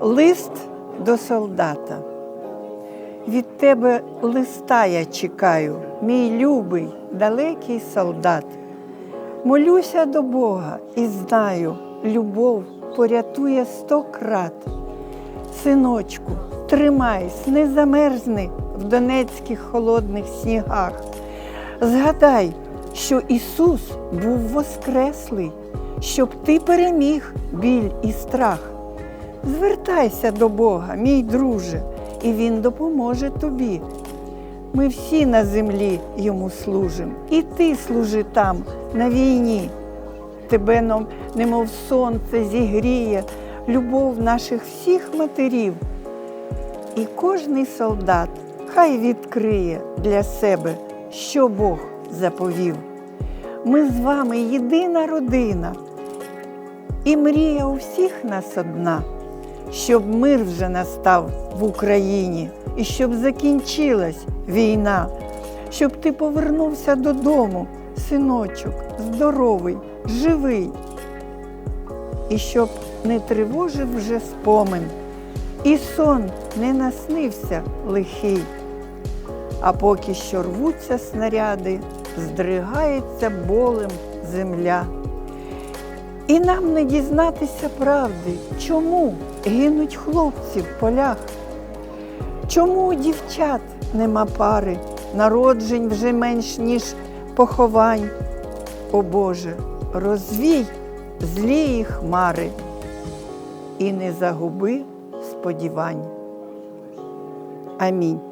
Лист до солдата. Від тебе листа я чекаю, мій любий, далекий солдат. Молюся до Бога і знаю, любов порятує сто крат. Синочку, тримайся, не замерзни в донецьких холодних снігах. Згадай, що Ісус був воскреслий, щоб ти переміг біль і страх. Звертайся до Бога, мій друже, і Він допоможе тобі. Ми всі на землі йому служимо, і ти служи там, на війні. Тебе, нам, немов сонце, зігріє любов наших всіх матерів. І кожний солдат хай відкриє для себе, що Бог заповів. Ми з вами єдина родина, і мрія у всіх нас одна, щоб мир вже настав в Україні і щоб закінчилась війна, щоб ти повернувся додому, синочок, здоровий, живий, і щоб не тривожив вже спомин, і сон не наснився лихий. А поки що рвуться снаряди, здригається болем земля. І нам не дізнатися правди, чому гинуть хлопці в полях, чому у дівчат нема пари, народжень вже менш, ніж поховань. О Боже, розвій злії хмари і не загуби сподівань. Амінь.